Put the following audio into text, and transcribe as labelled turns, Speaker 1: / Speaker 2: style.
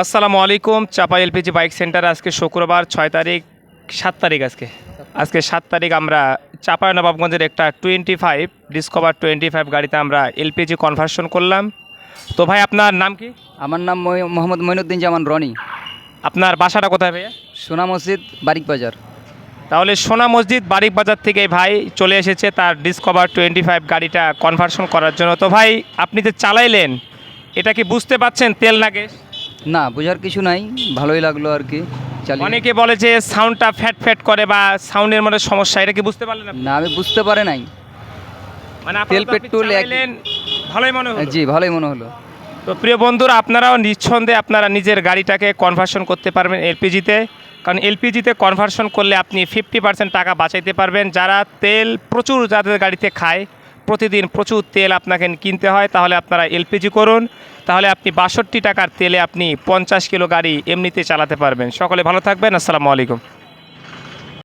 Speaker 1: আসসালামু আলাইকুম চাপা এলপিজি বাইক সেন্টার আজকে শুক্রবার ছয় তারিখ সাত তারিখ আজকে। আজকে সাত তারিখ আমরা চাপায় নবাবগঞ্জের একটা twenty five Discover twenty five গাড়িতে আমরা এলপিজি কনভার্সন করলাম। তো ভাই আপনার নাম কি?
Speaker 2: আমার নাম মোহাম্মদ মইনুদ্দিন জামান রনি।
Speaker 1: আপনার বাসাটা কোথায় ভাইয়া?
Speaker 2: সোনা মসজিদ বারিক বাজার।
Speaker 1: তাহলে সোনা মসজিদ বারিক বাজার থেকে ভাই চলে এসেছে তার ডিসকভার টোয়েন্টি ফাইভ গাড়িটা কনভার্সন করার জন্য। তো ভাই আপনি যে চালাইলেন এটা কি বুঝতে পাচ্ছেন তেল না গ্যাস?
Speaker 2: না বোঝার কিছু নাই ভালোই লাগল আর কি
Speaker 1: অনেকে বলে যে সাউন্ডটা ফ্যাট ফ্যাট করে বা সাউন্ডের মধ্যে সমস্যা এটা কি বুঝতে পারলেন?
Speaker 2: না আমি বুঝতে পারে নাই।
Speaker 1: মানে
Speaker 2: তেল,
Speaker 1: পেট্রোল ভালোই মনে হলো।
Speaker 2: জি ভালোই মনে হলো।
Speaker 1: তো প্রিয় বন্ধুরা আপনারাও নিঃসন্দেহে আপনারা নিজের গাড়িটাকে কনভার্সন করতে পারবেন এলপিজিতে কারণ এলপিজিতে কনভার্সন করলে আপনি ফিফটি পার্সেন্ট টাকা বাঁচাইতে পারবেন। যারা তেল প্রচুর যাদের গাড়িতে খায় প্রতিদিন প্রচুর তেল আপনাকে কিনতে হয়, তাহলে আপনারা এলপিজি করুন। তাহলে আপনি বাষট্টি টাকার তেলে আপনি পঞ্চাশ কিলো গাড়ি এমনিতে চালাতে পারবেন। সকলে ভালো থাকবেন, আসসালামু আলাইকুম।